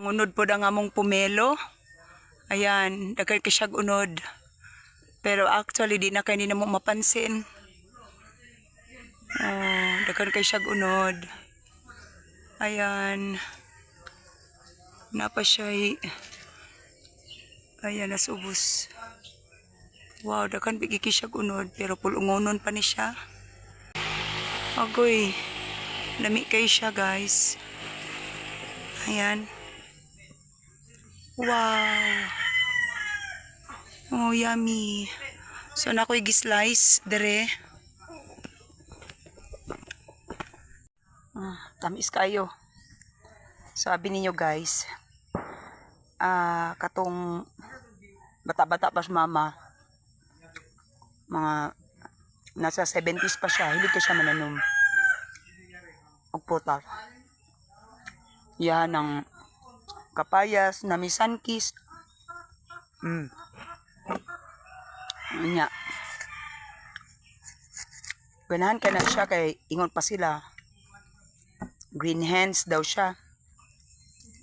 Unod po ang among pumelo. Ayan, daghan kay siyag unod. Pero actually, di na kayo na mo mapansin. Oh, daghan kay siyag unod. Ayan. Napa siya Ayan, nasubos. Wow, daghan bigi kay siyag unod. Pero pulungonon pa ni siya. Agoy. Lami kay siya, guys. Ayan. Wow. Oh, yummy. So, na ko i-slice, dere. Ah, tamis kayo. Sabi ninyo guys, ah, katong bata-bata pa si mama, mga nasa 70s pa siya, hindi ko siya mananom. Og putal. Yan ang kapayas na misankis. Mm. Nya. Ganahan ka na siya kay ingon pa sila. Green hands daw siya.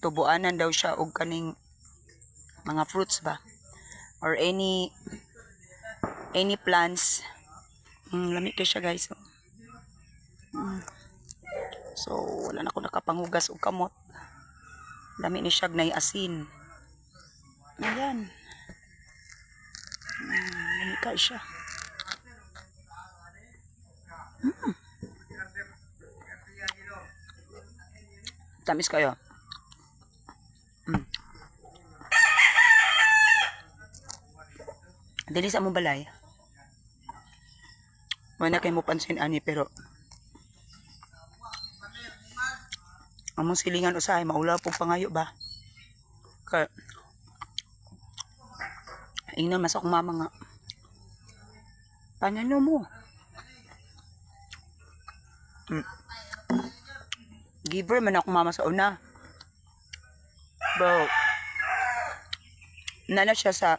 Tubuanan daw siya og kaning mga fruits ba or any any plants. Mm, lami kay siya guys. oh. Mm. So, wala na ako nakapangugas og kamot. Dami ni siyag na asin. Ayan. Mm, Manika siya. Mm. Tamis kayo. Mm. Dili sa mong balay. Wala kayo mo pansin ani pero among silingan usahay maula po pangayo ba? Ka ina mas akong mama nga. Panano mo. Hmm. giver man ako mama sa una. Bro. Nana siya sa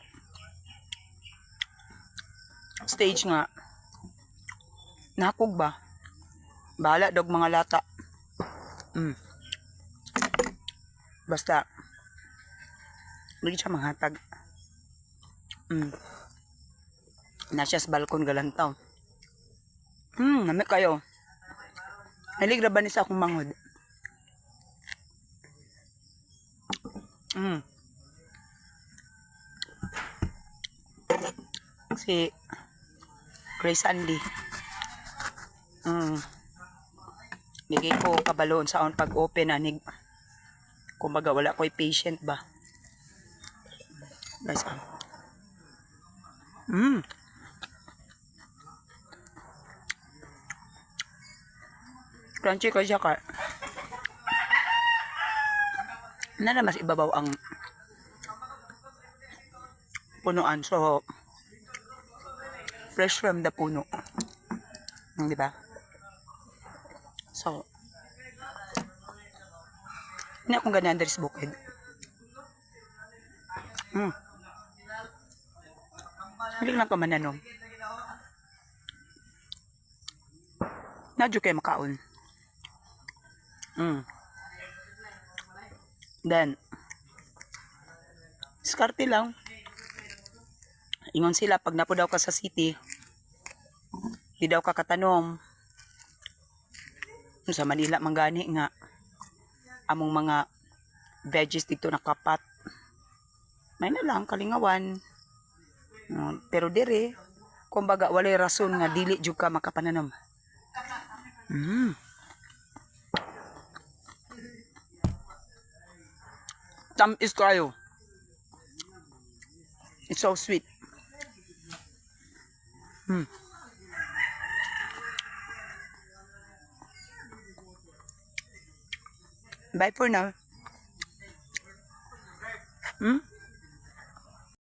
stage nga. Nakog ba? Bahala dog mga lata. Mm. Basta, lagi siya manghatag. Mm. Nasya sa balkon galantaw. Hmm, nami kayo. Hilig na ba ni sa akong mangod? Hmm. Si Grace Andy. Hmm. Bigay ko kabaloon sa on pag-open anig kumbaga wala ko'y patient ba? Guys ah. mm. crunchy ko siya ka. Na na mas ibabaw ang punuan. So fresh from the puno. Mm, di ba? So hindi akong ganyan dari sa. Hmm. Hindi lang ka mananom. Nadyo kayo makaon. Hmm. Then, skarte lang. Ingon sila, pag napo daw ka sa city, di daw ka katanom. Sa Manila, manggani nga among mga veggies dito nakapat. May na lang kalingawan. Uh, pero dire, kumbaga walay rason nga dili jud ka makapananom. Mm. Tamis kayo. It's so sweet. Mm. Bye for now. Hmm?